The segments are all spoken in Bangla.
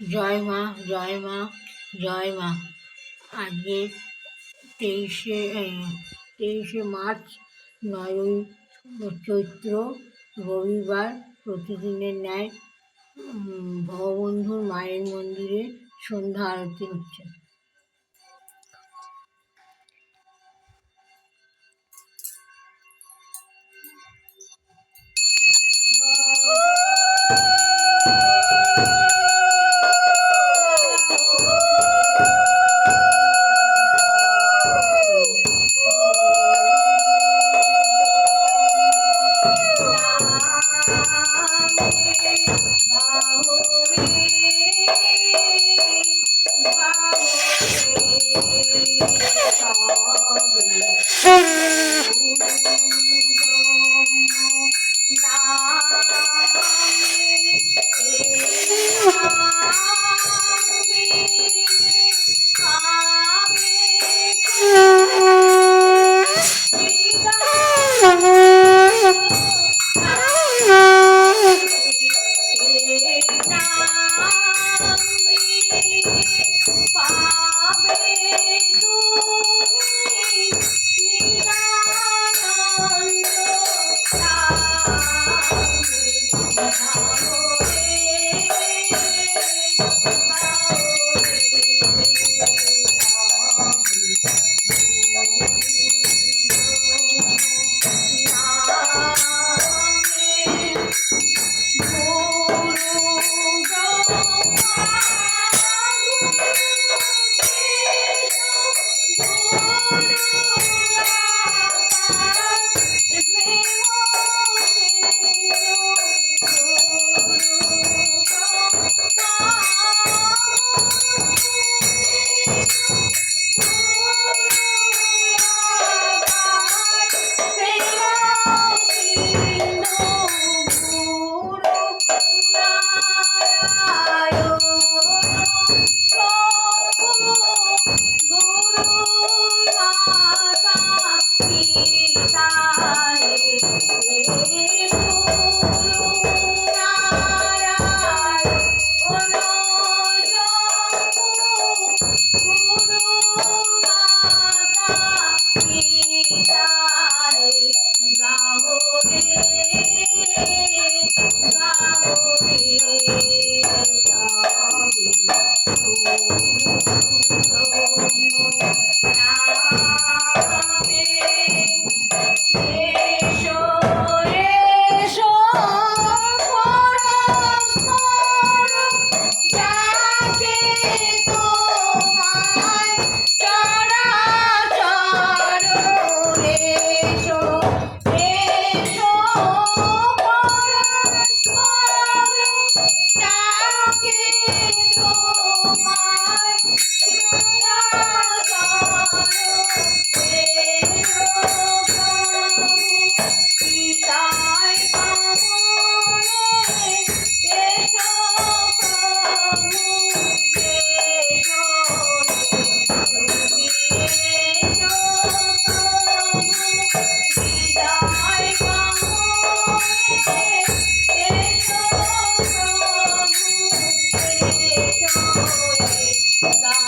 জয় মা জয় মা জয় মা। আজকে তেইশে তেইশে মার্চ নয়ই চৈত্র রবিবার প্রতিদিনের ন্যায় উম, ভববন্ধুর মায়ের মন্দিরে সন্ধ্যা আরতি হচ্ছে। Thank. Shami, Shami, Shami, তোমায়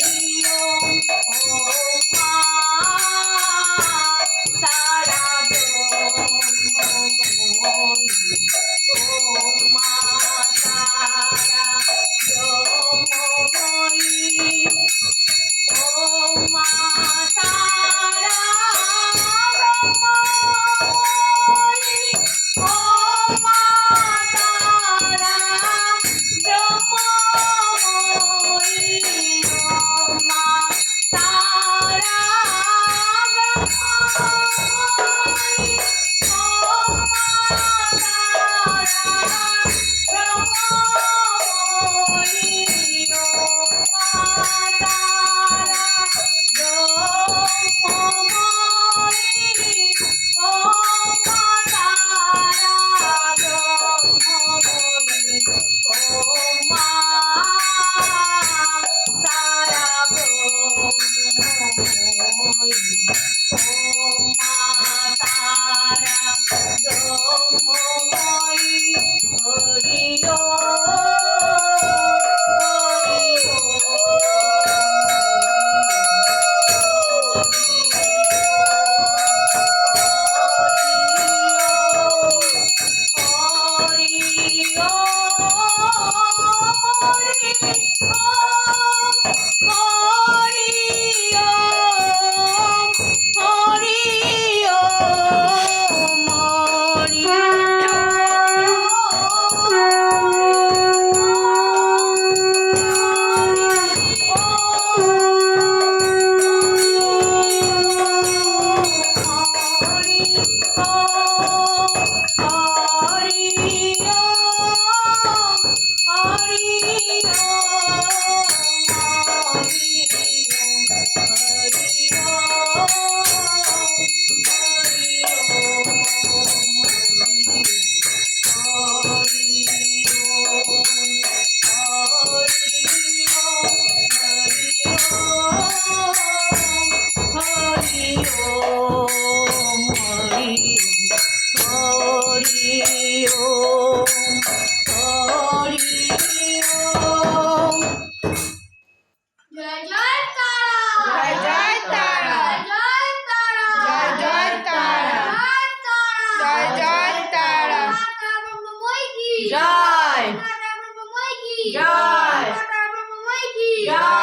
প্রিয় জয় জয় তারা। জয়